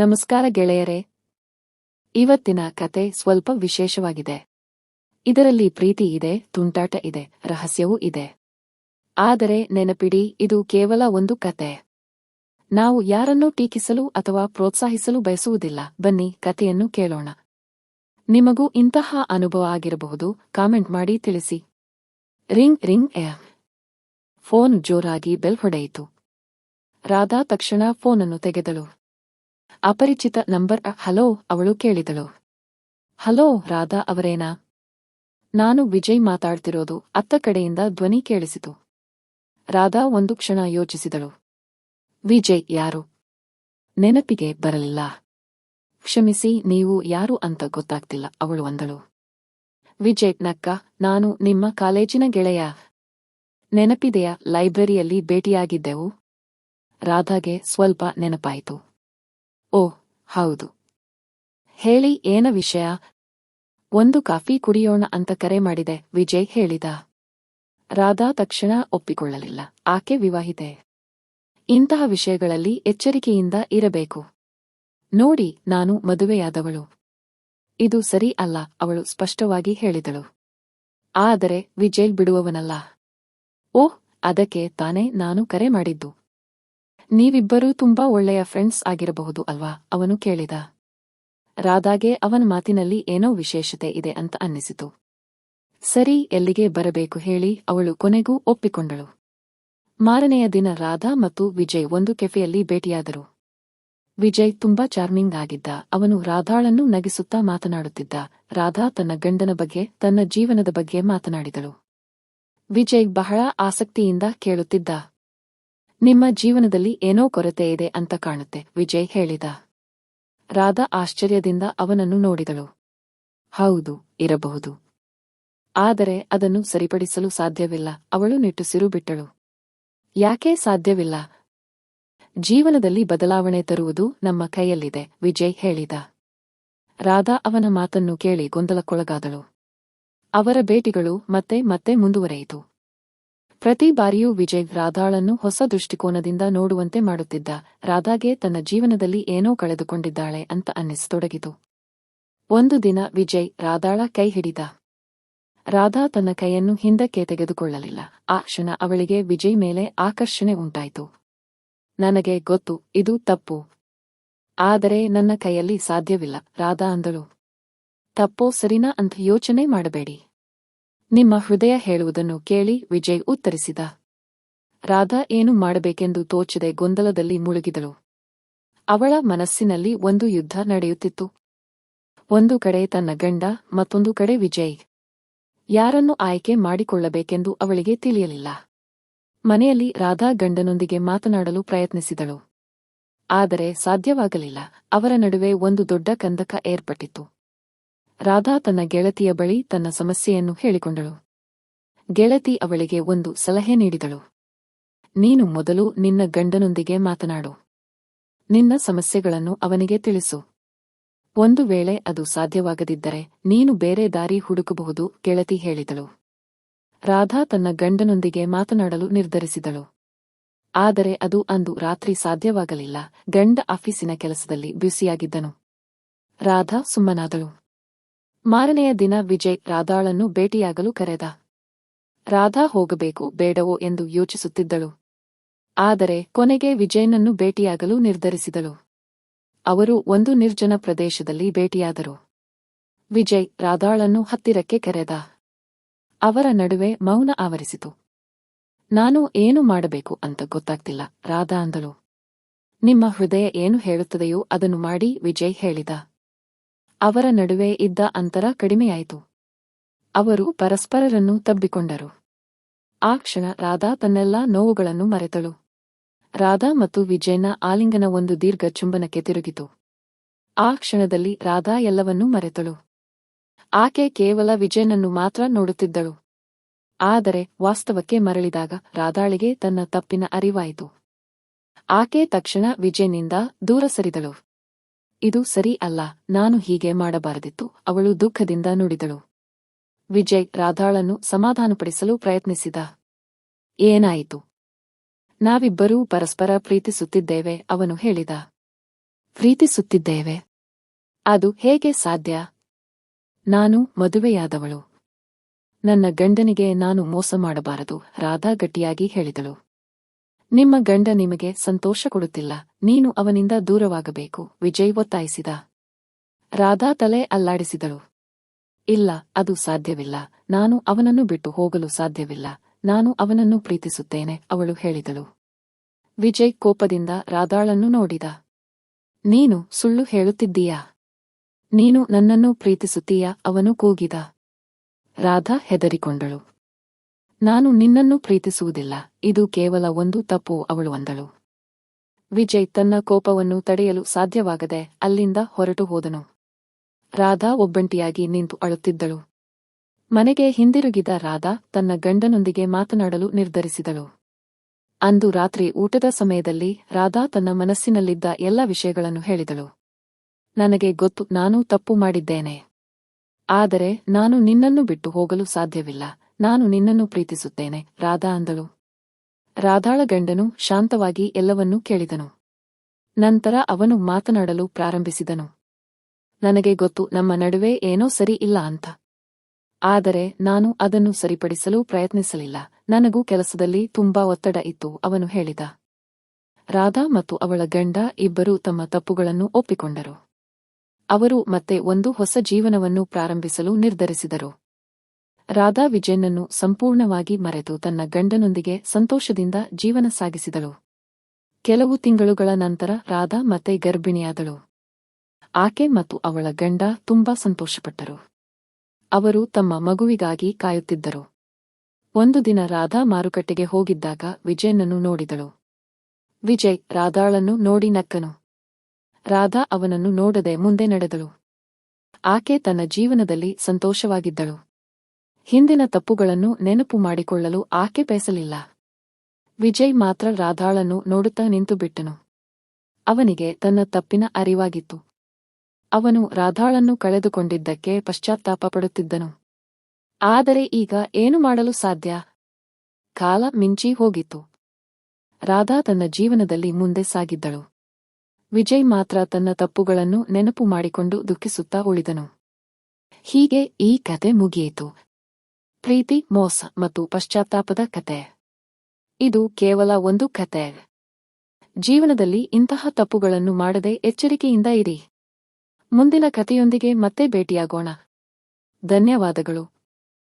ನಮಸ್ಕಾರ ಗೆಳೆಯರೇ. ಇವತ್ತಿನ ಕತೆ ಸ್ವಲ್ಪ ವಿಶೇಷವಾಗಿದೆ. ಇದರಲ್ಲಿ ಪ್ರೀತಿ ಇದೆ, ತುಂಟಾಟ ಇದೆ, ರಹಸ್ಯವೂ ಇದೆ. ಆದರೆ ನೆನಪಿಡಿ, ಇದು ಕೇವಲ ಒಂದು ಕತೆ. ನಾವು ಯಾರನ್ನೂ ಟೀಕಿಸಲು ಅಥವಾ ಪ್ರೋತ್ಸಾಹಿಸಲು ಬಯಸುವುದಿಲ್ಲ. ಬನ್ನಿ ಕತೆಯನ್ನು ಕೇಳೋಣ. ನಿಮಗೂ ಇಂತಹ ಅನುಭವ ಆಗಿರಬಹುದು. ಕಾಮೆಂಟ್ ಮಾಡಿ ತಿಳಿಸಿ. Ring ring, A. ಫೋನ್ ಜೋರಾಗಿ ಬೆಲ್ ಹೊಡೆಯಿತು. ರಾಧಾ ತಕ್ಷಣ ಫೋನನ್ನು ತೆಗೆದಳು. ಅಪರಿಚಿತ ನಂಬರ್ ಹಲೋ, ಅವಳು ಕೇಳಿದಳು. ಹಲೋ, ರಾಧಾ ಅವರೇನಾ? ನಾನು ವಿಜಯ್ ಮಾತಾಡ್ತಿರೋದು, ಅತ್ತ ಕಡೆಯಿಂದ ಧ್ವನಿ ಕೇಳಿಸಿತು. ರಾಧಾ ಒಂದು ಕ್ಷಣ ಯೋಚಿಸಿದಳು. ವಿಜಯ್ ಯಾರು? ನೆನಪಿಗೆ ಬರಲಿಲ್ಲ. ಕ್ಷಮಿಸಿ, ನೀವು ಯಾರು ಅಂತ ಗೊತ್ತಾಗ್ತಿಲ್ಲ, ಅವಳು ಅಂದಳು. ವಿಜಯ್, ನಕ್ಕ, ನಾನು ನಿಮ್ಮ ಕಾಲೇಜಿನ ಗೆಳೆಯ. ನೆನಪಿದೆಯ, ಲೈಬ್ರರಿಯಲ್ಲಿ ಭೇಟಿಯಾಗಿದ್ದೆವು? ರಾಧಾಗೆ ಸ್ವಲ್ಪ ನೆನಪಾಯಿತು. ಓ, ಹೌದು. ಹೇಳಿ, ಏನ ವಿಷಯ? ಒಂದು ಕಾಫಿ ಕುಡಿಯೋಣ ಅಂತ ಕರೆ ಮಾಡಿದೆ, ವಿಜಯ್ ಹೇಳಿದ. ರಾಧಾ ತಕ್ಷಣ ಒಪ್ಪಿಕೊಳ್ಳಲಿಲ್ಲ, ಆಕೆ ವಿವಾಹಿತೆ. ಇಂತಹ ವಿಷಯಗಳಲ್ಲಿ ಎಚ್ಚರಿಕೆಯಿಂದ ಇರಬೇಕು. ನೋಡಿ, ನಾನು ಮದುವೆಯಾದವಳು. ಇದು ಸರಿ ಅಲ್ಲ, ಅವಳು ಸ್ಪಷ್ಟವಾಗಿ ಹೇಳಿದಳು. ಆದರೆ, ವಿಜಯ್ ಬಿಡುವವನಲ್ಲ. ಓಹ್, ಅದಕ್ಕೆ ತಾನೇ ನಾನು ಕರೆ ಮಾಡಿದ್ದು. ನೀವಿಬ್ಬರೂ ತುಂಬಾ ಒಳ್ಳೆಯ ಫ್ರೆಂಡ್ಸ್ ಆಗಿರಬಹುದು ಅಲ್ವಾ? ಅವನು ಕೇಳಿದ. ರಾಧಾಗೆ ಅವನ ಮಾತಿನಲ್ಲಿ ಏನೋ ವಿಶೇಷತೆ ಇದೆ ಅಂತ ಅನ್ನಿಸಿತು. ಸರಿ, ಎಲ್ಲಿಗೆ ಬರಬೇಕು ಹೇಳಿ ಅವಳು ಕೊನೆಗೂ ಒಪ್ಪಿಕೊಂಡಳು. ಮಾರನೆಯ ದಿನ ರಾಧಾ ಮತ್ತು ವಿಜಯ್ ಒಂದು ಕೆಫೆಯಲ್ಲಿ ಭೇಟಿಯಾದರು. ವಿಜಯ್ ತುಂಬಾ ಚಾರ್ಮಿಂಗ್ ಆಗಿದ್ದ. ಅವನು ರಾಧಾಳನ್ನು ನಗಿಸುತ್ತಾ ಮಾತನಾಡುತ್ತಿದ್ದ. ರಾಧಾ ತನ್ನ ಗಂಡನ ಬಗ್ಗೆ, ತನ್ನ ಜೀವನದ ಬಗ್ಗೆ ಮಾತನಾಡಿದಳು. ವಿಜಯ್ ಬಹಳ ಆಸಕ್ತಿಯಿಂದ ಕೇಳುತ್ತಿದ್ದ. ನಿಮ್ಮ ಜೀವನದಲ್ಲಿ ಏನೋ ಕೊರತೆ ಇದೆ ಅಂತ ಕಾಣುತ್ತೆ, ವಿಜಯ್ ಹೇಳಿದ. ರಾಧಾ ಆಶ್ಚರ್ಯದಿಂದ ಅವನನ್ನು ನೋಡಿದಳು. ಹೌದು, ಇರಬಹುದು. ಆದರೆ ಅದನ್ನು ಸರಿಪಡಿಸಲು ಸಾಧ್ಯವಿಲ್ಲ, ಅವಳು ನಿಟ್ಟುಸಿರು ಬಿಟ್ಟಳು. ಯಾಕೆ ಸಾಧ್ಯವಿಲ್ಲ? ಜೀವನದಲ್ಲಿ ಬದಲಾವಣೆ ತರುವುದು ನಮ್ಮ ಕೈಯಲ್ಲಿದೆ, ವಿಜಯ್ ಹೇಳಿದ. ರಾಧಾ ಅವನ ಮಾತನ್ನು ಕೇಳಿ ಗೊಂದಲಕ್ಕೊಳಗಾದಳು. ಅವರ ಭೇಟಿಗಳು ಮತ್ತೆ ಮತ್ತೆ ಮುಂದುವರೆಯಿತು. ಪ್ರತಿ ಬಾರಿಯೂ ವಿಜಯ್ ರಾಧಾಳನ್ನು ಹೊಸ ದೃಷ್ಟಿಕೋನದಿಂದ ನೋಡುವಂತೆ ಮಾಡುತ್ತಿದ್ದ. ರಾಧಾಗೆ ತನ್ನ ಜೀವನದಲ್ಲಿ ಏನೋ ಕಳೆದುಕೊಂಡಿದ್ದಾಳೆ ಅಂತ ಅನ್ನಿಸತೊಡಗಿತು. ಒಂದು ದಿನ ವಿಜಯ್ ರಾಧಾಳ ಕೈ ಹಿಡಿದ. ರಾಧಾ ತನ್ನ ಕೈಯನ್ನು ಹಿಂದಕ್ಕೆ ತೆಗೆದುಕೊಳ್ಳಲಿಲ್ಲ. ಆ ಕ್ಷಣ ಅವಳಿಗೆ ವಿಜಯ್ ಮೇಲೆ ಆಕರ್ಷಣೆ ಉಂಟಾಯಿತು. ನನಗೆ ಗೊತ್ತು, ಇದು ತಪ್ಪು. ಆದರೆ ನನ್ನ ಕೈಯಲ್ಲಿ ಸಾಧ್ಯವಿಲ್ಲ. ರಾಧಾ ಅಂದಳು. ತಪ್ಪೋ ಸರಿನಾ ಅಂತ ಯೋಚನೆ ಮಾಡಬೇಡಿ. ನಿಮ್ಮ ಹೃದಯ ಹೇಳುವುದನ್ನು ಕೇಳಿ ವಿಜಯ್ ಉತ್ತರಿಸಿದ. ರಾಧಾ ಏನು ಮಾಡಬೇಕೆಂದು ತೋಚದೆ ಗೊಂದಲದಲ್ಲಿ ಮುಳುಗಿದಳು. ಅವಳ ಮನಸ್ಸಿನಲ್ಲಿ ಒಂದು ಯುದ್ಧ ನಡೆಯುತ್ತಿತ್ತು. ಒಂದು ಕಡೆ ತನ್ನ ಗಂಡ, ಮತ್ತೊಂದು ಕಡೆ ವಿಜಯ್. ಯಾರನ್ನು ಆಯ್ಕೆ ಮಾಡಿಕೊಳ್ಳಬೇಕೆಂದು ಅವಳಿಗೆ ತಿಳಿಯಲಿಲ್ಲ. ಮನೆಯಲ್ಲಿ ರಾಧಾ ಗಂಡನೊಂದಿಗೆ ಮಾತನಾಡಲು ಪ್ರಯತ್ನಿಸಿದಳು. ಆದರೆ ಸಾಧ್ಯವಾಗಲಿಲ್ಲ. ಅವರ ನಡುವೆ ಒಂದು ದೊಡ್ಡ ಕಂದಕ ಏರ್ಪಟ್ಟಿತು ರಾಧಾ ತನ್ನ ಗೆಳತಿಯ ಬಳಿ ತನ್ನ ಸಮಸ್ಯೆಯನ್ನು ಹೇಳಿಕೊಂಡಳು. ಗೆಳತಿ ಅವಳಿಗೆ ಒಂದು ಸಲಹೆ ನೀಡಿದಳು. ನೀನು ಮೊದಲು ನಿನ್ನ ಗಂಡನೊಂದಿಗೆ ಮಾತನಾಡು. ನಿನ್ನ ಸಮಸ್ಯೆಗಳನ್ನು ಅವನಿಗೆ ತಿಳಿಸು. ಒಂದು ವೇಳೆ ಅದು ಸಾಧ್ಯವಾಗದಿದ್ದರೆ ನೀನು ಬೇರೆ ದಾರಿ ಹುಡುಕಬಹುದು, ಗೆಳತಿ ಹೇಳಿದಳು. ರಾಧಾ ತನ್ನ ಗಂಡನೊಂದಿಗೆ ಮಾತನಾಡಲು ನಿರ್ಧರಿಸಿದಳು. ಆದರೆ ಅದು ಅಂದು ರಾತ್ರಿ ಸಾಧ್ಯವಾಗಲಿಲ್ಲ, ಗಂಡ ಆಫೀಸಿನ ಕೆಲಸದಲ್ಲಿ ಬ್ಯುಸಿಯಾಗಿದ್ದನು. ರಾಧಾ ಸುಮ್ಮನಾದಳು. ಮಾರನೆಯ ದಿನ ವಿಜಯ್ ರಾಧಾಳನ್ನು ಭೇಟಿಯಾಗಲು ಕರೆದ. ರಾಧಾ ಹೋಗಬೇಕು, ಬೇಡವೋ ಎಂದು ಯೋಚಿಸುತ್ತಿದ್ದಳು. ಆದರೆ ಕೊನೆಗೆ ವಿಜಯ್ನನ್ನು ಭೇಟಿಯಾಗಲು ನಿರ್ಧರಿಸಿದಳು. ಅವರು ಒಂದು ನಿರ್ಜನ ಪ್ರದೇಶದಲ್ಲಿ ಭೇಟಿಯಾದರು. ವಿಜಯ್ ರಾಧಾಳನ್ನು ಹತ್ತಿರಕ್ಕೆ ಕರೆದ. ಅವರ ನಡುವೆ ಮೌನ ಆವರಿಸಿತು. ನಾನು ಏನು ಮಾಡಬೇಕು ಅಂತ ಗೊತ್ತಾಗ್ತಿಲ್ಲ, ರಾಧಾ ಅಂದಳು. ನಿಮ್ಮ ಹೃದಯ ಏನು ಹೇಳುತ್ತದೆಯೋ ಅದನ್ನು ಮಾಡಿ, ವಿಜಯ್ ಹೇಳಿದ. ಅವರ ನಡುವೆ ಇದ್ದ ಅಂತರ ಕಡಿಮೆಯಾಯಿತು. ಅವರು ಪರಸ್ಪರರನ್ನು ತಬ್ಬಿಕೊಂಡರು. ಆ ಕ್ಷಣ ರಾಧಾ ತನ್ನೆಲ್ಲಾ ನೋವುಗಳನ್ನು ಮರೆತಳು. ರಾಧಾ ಮತ್ತು ವಿಜಯನ ಆಲಿಂಗನ ಒಂದು ದೀರ್ಘ ಚುಂಬನಕ್ಕೆ ತಿರುಗಿತು. ಆ ಕ್ಷಣದಲ್ಲಿ ರಾಧಾ ಎಲ್ಲವನ್ನೂ ಮರೆತಳು. ಆಕೆ ಕೇವಲ ವಿಜಯನನ್ನು ಮಾತ್ರ ನೋಡುತ್ತಿದ್ದಳು. ಆದರೆ ವಾಸ್ತವಕ್ಕೆ ಮರಳಿದಾಗ ರಾಧಾಳಿಗೆ ತನ್ನ ತಪ್ಪಿನ ಅರಿವಾಯಿತು. ಆಕೆ ತಕ್ಷಣ ವಿಜಯನಿಂದ ದೂರ ಸರಿದಳು. ಇದು ಸರಿ ಅಲ್ಲ, ನಾನು ಹೀಗೆ ಮಾಡಬಾರದಿತ್ತು, ಅವಳು ದುಃಖದಿಂದ ನುಡಿದಳು. ವಿಜಯ್ ರಾಧಾಳನ್ನು ಸಮಾಧಾನಪಡಿಸಲು ಪ್ರಯತ್ನಿಸಿದ. ಏನಾಯಿತು? ನಾವಿಬ್ಬರೂ ಪರಸ್ಪರ ಪ್ರೀತಿಸುತ್ತಿದ್ದೇವೆ, ಅವನು ಹೇಳಿದ. ಪ್ರೀತಿಸುತ್ತಿದ್ದೇವೆ? ಅದು ಹೇಗೆ ಸಾಧ್ಯ? ನಾನು ಮದುವೆಯಾದವಳು. ನನ್ನ ಗಂಡನಿಗೆ ನಾನು ಮೋಸ ಮಾಡಬಾರದು, ರಾಧಾ ಗಟ್ಟಿಯಾಗಿ ಹೇಳಿದಳು. ನಿಮ್ಮ ಗಂಡ ನಿಮಗೆ ಸಂತೋಷ ಕೊಡುತ್ತಿಲ್ಲ. ನೀನು ಅವನಿಂದ ದೂರವಾಗಬೇಕು. ವಿಜಯ್ ಒತ್ತಾಯಿಸಿದ. ರಾಧಾ ತಲೆ ಅಲ್ಲಾಡಿಸಿದಳು. ಇಲ್ಲ, ಅದು ಸಾಧ್ಯವಿಲ್ಲ. ನಾನು ಅವನನ್ನು ಬಿಟ್ಟು ಹೋಗಲು ಸಾಧ್ಯವಿಲ್ಲ. ನಾನು ಅವನನ್ನು ಪ್ರೀತಿಸುತ್ತೇನೆ, ಅವಳು ಹೇಳಿದಳು. ವಿಜಯ್ ಕೋಪದಿಂದ ರಾಧಾಳನ್ನು ನೋಡಿದ. ನೀನು ಸುಳ್ಳು ಹೇಳುತ್ತಿದ್ದೀಯಾ? ನೀನು ನನ್ನನ್ನು ಪ್ರೀತಿಸುತ್ತೀಯಾ? ಅವನು ಕೂಗಿದ. ರಾಧಾ ಹೆದರಿಕೊಂಡಳು. ನಾನು ನಿನ್ನನ್ನು ಪ್ರೀತಿಸುವುದಿಲ್ಲ. ಇದು ಕೇವಲ ಒಂದು ತಪ್ಪು, ಅವಳು ಅಂದಳು. ವಿಜಯ್ ತನ್ನ ಕೋಪವನ್ನು ತಡೆಯಲು ಸಾಧ್ಯವಾಗದೆ ಅಲ್ಲಿಂದ ಹೊರಟು ಹೋದನು. ರಾಧಾ ಒಬ್ಬಂಟಿಯಾಗಿ ನಿಂತು ಅಳುತ್ತಿದ್ದಳು. ಮನೆಗೆ ಹಿಂದಿರುಗಿದ ರಾಧಾ ತನ್ನ ಗಂಡನೊಂದಿಗೆ ಮಾತನಾಡಲು ನಿರ್ಧರಿಸಿದಳು. ಅಂದು ರಾತ್ರಿ ಊಟದ ಸಮಯದಲ್ಲಿ ರಾಧಾ ತನ್ನ ಮನಸ್ಸಿನಲ್ಲಿದ್ದ ಎಲ್ಲ ವಿಷಯಗಳನ್ನು ಹೇಳಿದಳು. ನನಗೆ ಗೊತ್ತು, ನಾನು ತಪ್ಪು ಮಾಡಿದ್ದೇನೆ. ಆದರೆ ನಾನು ನಿನ್ನನ್ನು ಬಿಟ್ಟು ಹೋಗಲು ಸಾಧ್ಯವಿಲ್ಲ. ನಾನು ನಿನ್ನನ್ನು ಪ್ರೀತಿಸುತ್ತೇನೆ, ರಾಧಾ ಅಂದಳು. ರಾಧಾಳ ಗಂಡನು ಶಾಂತವಾಗಿ ಎಲ್ಲವನ್ನೂ ಕೇಳಿದನು. ನಂತರ ಅವನು ಮಾತನಾಡಲು ಪ್ರಾರಂಭಿಸಿದನು. ನನಗೆ ಗೊತ್ತು ನಮ್ಮ ನಡುವೆ ಏನೋ ಸರಿ ಇಲ್ಲ ಅಂತ. ಆದರೆ ನಾನು ಅದನ್ನು ಸರಿಪಡಿಸಲು ಪ್ರಯತ್ನಿಸಲಿಲ್ಲ. ನನಗೂ ಕೆಲಸದಲ್ಲಿ ತುಂಬಾ ಒತ್ತಡ ಇತ್ತು, ಅವನು ಹೇಳಿದ. ರಾಧಾ ಮತ್ತು ಅವಳ ಗಂಡ ಇಬ್ಬರೂ ತಮ್ಮ ತಪ್ಪುಗಳನ್ನು ಒಪ್ಪಿಕೊಂಡರು. ಅವರು ಮತ್ತೆ ಒಂದು ಹೊಸ ಜೀವನವನ್ನು ಪ್ರಾರಂಭಿಸಲು ನಿರ್ಧರಿಸಿದರು. ರಾಧಾ ವಿಜಯನನ್ನು ಸಂಪೂರ್ಣವಾಗಿ ಮರೆತು ತನ್ನ ಗಂಡನೊಂದಿಗೆ ಸಂತೋಷದಿಂದ ಜೀವನ ಸಾಗಿಸಿದಳು. ಕೆಲವು ತಿಂಗಳುಗಳ ನಂತರ ರಾಧಾ ಮತ್ತೆ ಗರ್ಭಿಣಿಯಾದಳು. ಆಕೆ ಮತ್ತು ಅವಳ ಗಂಡ ತುಂಬಾ ಸಂತೋಷಪಟ್ಟರು. ಅವರು ತಮ್ಮ ಮಗುವಿಗಾಗಿ ಕಾಯುತ್ತಿದ್ದರು. ಒಂದು ದಿನ ರಾಧಾ ಮಾರುಕಟ್ಟೆಗೆ ಹೋಗಿದ್ದಾಗ ವಿಜಯನನ್ನು ನೋಡಿದಳು. ವಿಜಯ್ ರಾಧಾಳನ್ನು ನೋಡಿ ನಕ್ಕನು. ರಾಧಾ ಅವನನ್ನು ನೋಡದೆ ಮುಂದೆ ನಡೆದಳು. ಆಕೆ ತನ್ನ ಜೀವನದಲ್ಲಿ ಸಂತೋಷವಾಗಿದ್ದಳು. ಹಿಂದಿನ ತಪ್ಪುಗಳನ್ನು ನೆನಪು ಮಾಡಿಕೊಳ್ಳಲು ಆಕೆ ಬಯಸಲಿಲ್ಲ. ವಿಜಯ್ ಮಾತ್ರ ರಾಧಾಳನ್ನು ನೋಡುತ್ತಾ ನಿಂತು ಬಿಟ್ಟನು. ಅವನಿಗೆ ತನ್ನ ತಪ್ಪಿನ ಅರಿವಾಗಿತ್ತು. ಅವನು ರಾಧಾಳನ್ನು ಕಳೆದುಕೊಂಡಿದ್ದಕ್ಕೆ ಪಶ್ಚಾತ್ತಾಪ ಪಡುತ್ತಿದ್ದನು. ಆದರೆ ಈಗ ಏನು ಮಾಡಲು ಸಾಧ್ಯ? ಕಾಲ ಮಿಂಚಿ ಹೋಗಿತ್ತು. ರಾಧಾ ತನ್ನ ಜೀವನದಲ್ಲಿ ಮುಂದೆ ಸಾಗಿದ್ದಳು. ವಿಜಯ್ ಮಾತ್ರ ತನ್ನ ತಪ್ಪುಗಳನ್ನು ನೆನಪು ಮಾಡಿಕೊಂಡು ದುಃಖಿಸುತ್ತಾ ಉಳಿದನು. ಹೀಗೆ ಈ ಕತೆ ಮುಗಿಯಿತು. ಪ್ರೀತಿ, ಮೋಸ ಮತ್ತು ಪಶ್ಚಾತ್ತಾಪದ ಕತೆ. ಇದು ಕೇವಲ ಒಂದು ಕತೆ. ಜೀವನದಲ್ಲಿ ಇಂತಹ ತಪ್ಪುಗಳನ್ನು ಮಾಡದೆ ಎಚ್ಚರಿಕೆಯಿಂದ ಇರಿ. ಮುಂದಿನ ಕಥೆಯೊಂದಿಗೆ ಮತ್ತೆ ಭೇಟಿಯಾಗೋಣ. ಧನ್ಯವಾದಗಳು.